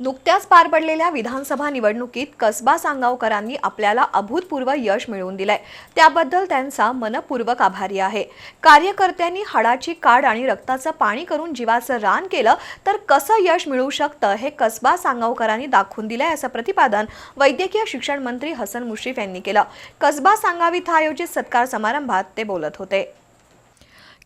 नुकत्याच पार पडलेल्या विधानसभा निवडणुकीत कसबा सांगावकरांनी आपल्याला अभूतपूर्व यश मिळवून दिलंय. त्याबद्दल त्यांचा मनपूर्वक आभारी आहे. कार्यकर्त्यांनी हाडाची काड आणि रक्ताचं पाणी करून जीवाचं रान केलं तर कसं यश मिळू शकतं हे कसबा सांगावकरांनी दाखवून दिलंय असं प्रतिपादन वैद्यकीय शिक्षण मंत्री हसन मुश्रीफ यांनी केलं. कसबा सांगाव इथं आयोजित सत्कार समारंभात ते बोलत होते.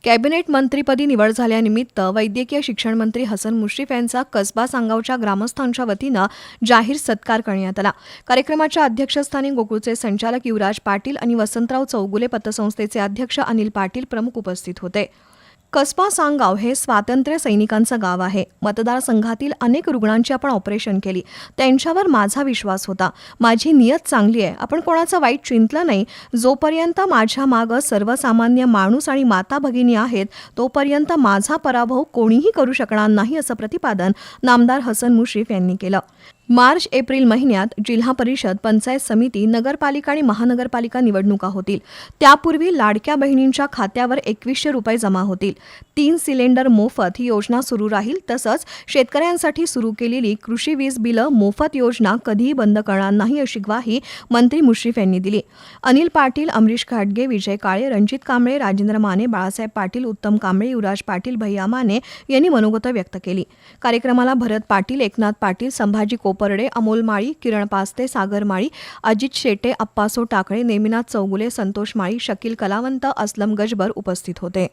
कॅबिनेट मंत्रीपदी निवड झाल्यानिमित्त वैद्यकीय शिक्षण मंत्री हसन मुश्रीफ यांचा कसबा सांगावच्या ग्रामस्थांच्या वतीनं जाहीर सत्कार करण्यात आला. कार्यक्रमाच्या अध्यक्षस्थानी गोकुळचे संचालक युवराज पाटील आणि वसंतराव चौगुले पतसंस्थेचे अध्यक्ष अनिल पाटील प्रमुख उपस्थित होते. कसबा सांगाव हे स्वातंत्र्य सैनिकांचं गाव आहे. मतदारसंघातील अनेक रुग्णांची आपण ऑपरेशन केली. त्यांच्यावर माझा विश्वास होता. माझी नियत चांगली आहे. आपण कोणाचं वाईट चिंतलं नाही. जोपर्यंत माझ्या मागं सर्वसामान्य माणूस आणि माता भगिनी आहेत तोपर्यंत माझा पराभव कोणीही करू शकणार नाही असं प्रतिपादन नामदार हसन मुश्रीफ यांनी केलं. मार्च एप्रिल महिन्यात जिल्हा परिषद पंचायत समिती नगरपालिका आणि महानगरपालिका निवडणुका होतील. त्यापूर्वी लाडक्या बहिणींच्या खात्यावर एकवीसशे रुपये जमा होतील. तीन सिलेंडर मोफत ही योजना सुरू राहील. तसंच शेतकऱ्यांसाठी सुरू केलेली कृषी वीज बिलं मोफत योजना कधीही बंद करणार नाही अशी ग्वाही मंत्री मुश्रीफ यांनी दिली. अनिल पाटील अमरीश घाटगे विजय काळे रणजित कांबळे राजेंद्र माने बाळासाहेब पाटील उत्तम कांबळे युवराज पाटील भैया माने यांनी मनोगत व्यक्त केली. कार्यक्रमाला भरत पाटील एकनाथ पाटील संभाजी को कोपर्डे अमोल माळी किरण पास्ते सागर माळी अजित शेटे अप्पासो टाकळे नेमिनाथ चौगुले संतोष माळी शकील कलावंत असलम गजबर उपस्थित होते.